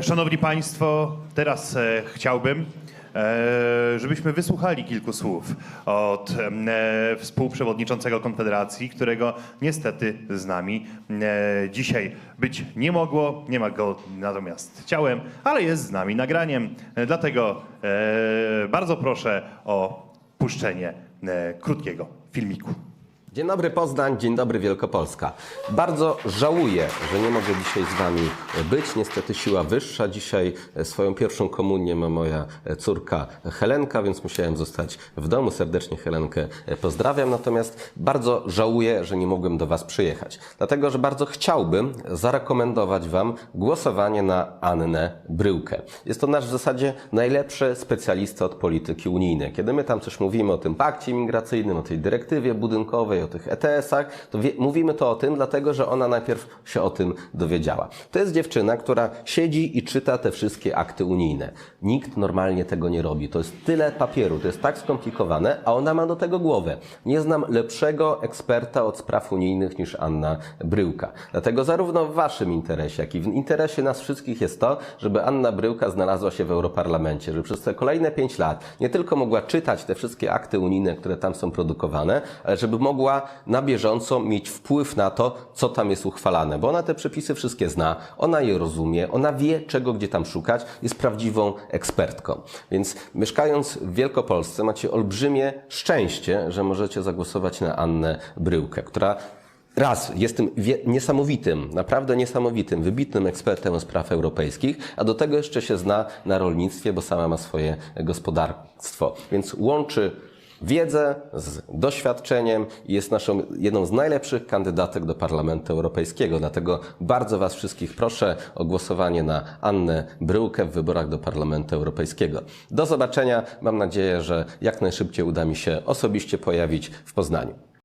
Szanowni Państwo, teraz e, chciałbym, e, żebyśmy wysłuchali kilku słów od e, współprzewodniczącego Konfederacji, którego niestety z nami e, dzisiaj być nie mogło. Nie ma go natomiast ciałem, ale jest z nami nagraniem. E, Dlatego e, bardzo proszę o puszczenie e, krótkiego filmiku. Dzień dobry Poznań, dzień dobry Wielkopolska. Bardzo żałuję, że nie mogę dzisiaj z Wami być. Niestety siła wyższa. Dzisiaj swoją pierwszą komunię ma moja córka Helenka, więc musiałem zostać w domu. Serdecznie Helenkę pozdrawiam. Natomiast bardzo żałuję, że nie mogłem do Was przyjechać. Dlatego, że bardzo chciałbym zarekomendować Wam głosowanie na Annę Bryłkę. Jest to nasz w zasadzie najlepszy specjalista od polityki unijnej. Kiedy my tam coś mówimy o tym pakcie migracyjnym, o tej dyrektywie budynkowej, o tych ETS-ach, to wie, mówimy to o tym, dlatego że ona najpierw się o tym dowiedziała. To jest dziewczyna, która siedzi i czyta te wszystkie akty unijne. Nikt normalnie tego nie robi. To jest tyle papieru, to jest tak skomplikowane, a ona ma do tego głowę. Nie znam lepszego eksperta od spraw unijnych niż Anna Bryłka. Dlatego zarówno w Waszym interesie, jak i w interesie nas wszystkich jest to, żeby Anna Bryłka znalazła się w Europarlamencie, żeby przez te kolejne pięć lat nie tylko mogła czytać te wszystkie akty unijne, które tam są produkowane, ale żeby mogła na bieżąco mieć wpływ na to, co tam jest uchwalane, bo ona te przepisy wszystkie zna, ona je rozumie, ona wie, czego gdzie tam szukać, jest prawdziwą ekspertką. Więc mieszkając w Wielkopolsce macie olbrzymie szczęście, że możecie zagłosować na Annę Bryłkę, która Raz, jestem wie- niesamowitym, naprawdę niesamowitym, wybitnym ekspertem spraw europejskich, a do tego jeszcze się zna na rolnictwie, bo sama ma swoje gospodarstwo. Więc łączy wiedzę z doświadczeniem i jest naszą jedną z najlepszych kandydatek do Parlamentu Europejskiego. Dlatego bardzo Was wszystkich proszę o głosowanie na Annę Bryłkę w wyborach do Parlamentu Europejskiego. Do zobaczenia. Mam nadzieję, że jak najszybciej uda mi się osobiście pojawić w Poznaniu.